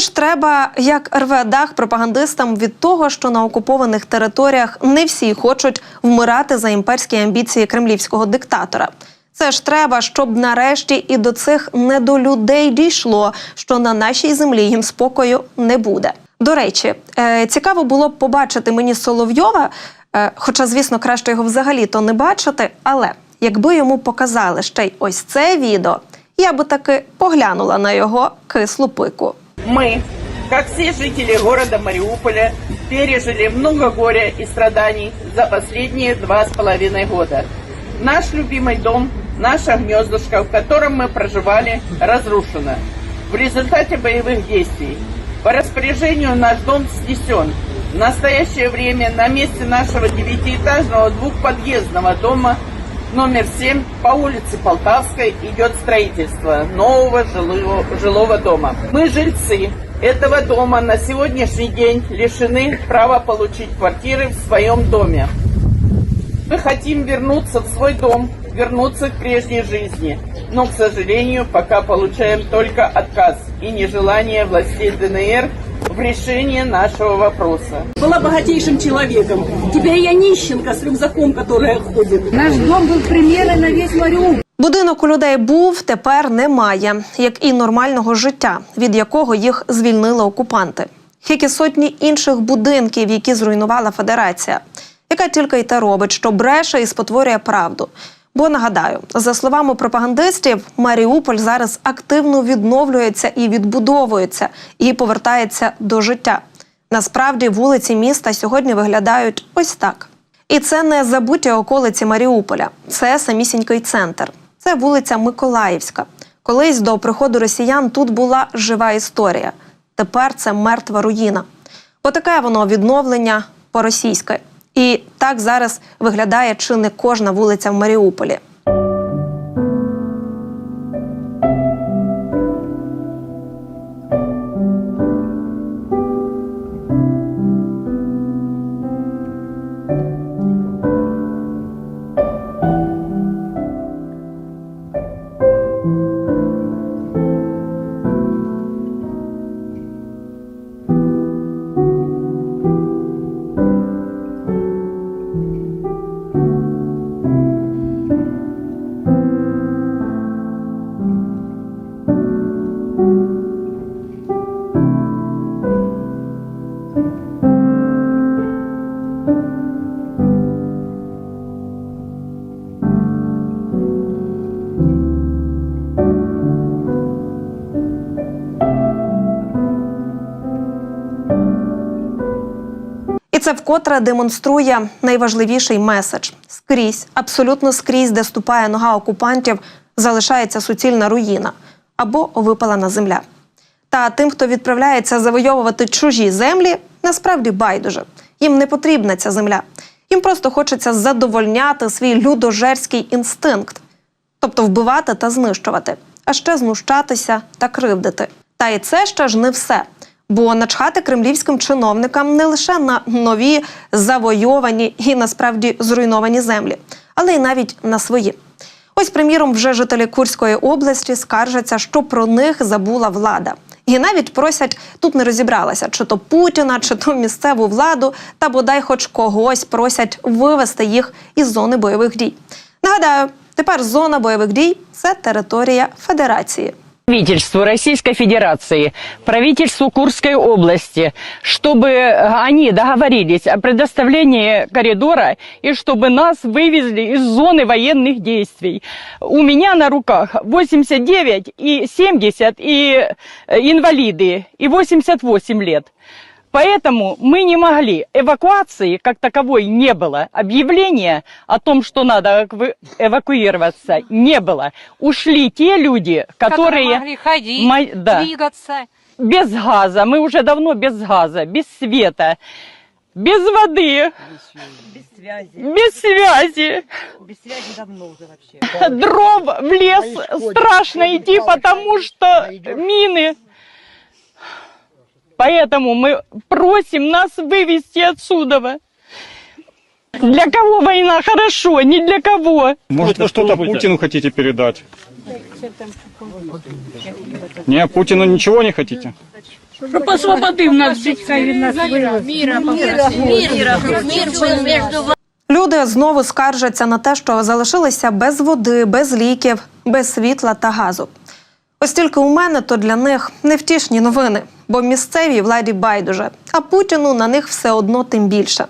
Тож треба, як рве дах пропагандистам від того, що на окупованих територіях не всі хочуть вмирати за імперські амбіції кремлівського диктатора. Це ж треба, щоб нарешті і до цих недолюдей дійшло, що на нашій землі їм спокою не буде. До речі, е, цікаво було б побачити мені Соловйова, е, хоча, звісно, краще його взагалі то не бачити. Але якби йому показали ще й ось це відео, я би таки поглянула на його кислу пику. Мы, как все жители города Мариуполя, пережили много горя и страданий за последние два с половиной года. Наш любимый дом, наша гнездышко, в котором мы проживали, разрушено. В результате боевых действий. По распоряжению наш дом снесен. В настоящее время на месте нашего девятиэтажного двухподъездного дома номер 7 по улице Полтавской идет строительство нового жилого, жилого дома. Мы, жильцы этого дома, на сегодняшний день лишены права получить квартиры в своем доме. Мы хотим вернуться в свой дом, вернуться к прежней жизни. Но, к сожалению, пока получаем только отказ и нежелание властей ДНР в решении нашего вопроса. была богатейшим человеком. Теперь я нищенка с рюкзаком, которая ходит. Наш дом был примером на весь Мариуполь. Будинок у людей був, тепер немає, як і нормального життя, від якого їх звільнили окупанти, як і сотні інших будинків, які зруйнувала федерація, яка тільки й те робить, що бреше і спотворює правду. Бо нагадаю, за словами пропагандистів, Маріуполь зараз активно відновлюється і відбудовується, і повертається до життя. Насправді вулиці міста сьогодні виглядають ось так. І це не забуті околиці Маріуполя, це самісінький центр. Це вулиця Миколаївська. Колись до приходу росіян тут була жива історія. Тепер це мертва руїна. Отаке воно відновлення по-російськи. І так зараз виглядає чи не кожна вулиця в Маріуполі. Це вкотре демонструє найважливіший меседж: скрізь, абсолютно скрізь, де ступає нога окупантів, залишається суцільна руїна або випалена земля. Та тим, хто відправляється завойовувати чужі землі, насправді байдуже. Їм не потрібна ця земля. Їм просто хочеться задовольняти свій людожерський інстинкт, тобто вбивати та знищувати, а ще знущатися та кривдити. Та і це ще ж не все. Бо начхати кремлівським чиновникам не лише на нові завойовані і насправді зруйновані землі, але й навіть на свої. Ось, приміром, вже жителі Курської області скаржаться, що про них забула влада. І навіть просять тут не розібралася, чи то Путіна, чи то місцеву владу, та бодай хоч когось просять вивести їх із зони бойових дій. Нагадаю, тепер зона бойових дій це територія Федерації. Правительству Российской Федерации, правительству Курской области, чтобы они договорились о предоставлении коридора и чтобы нас вывезли из зоны военных действий. У меня на руках 89 и 70 и э, инвалиды и 88 лет. Поэтому мы не могли. Эвакуации как таковой не было. Объявления о том, что надо эваку- эвакуироваться, не было. Ушли те люди, которые... могли ходить, Мо- да. двигаться. без газа. Мы уже давно без газа, без света, без воды, Без связи. без связи. Без связи давно уже вообще. Дров в лес страшно идти, потому что мины. Поэтому мы просим нас вывести отсюда. Для кого война хорошо, не для кого. Может, вы что-то Путину хотите передать? Не, Путину ничего не хотите? Щоб освободив нас жить, хай він нас вивез. Люди знову скаржаться на те, що залишилися без води, без ліків, без світла та газу. Ось тільки у мене то для них невтішні новини, бо місцевій владі байдуже, а Путіну на них все одно тим більше.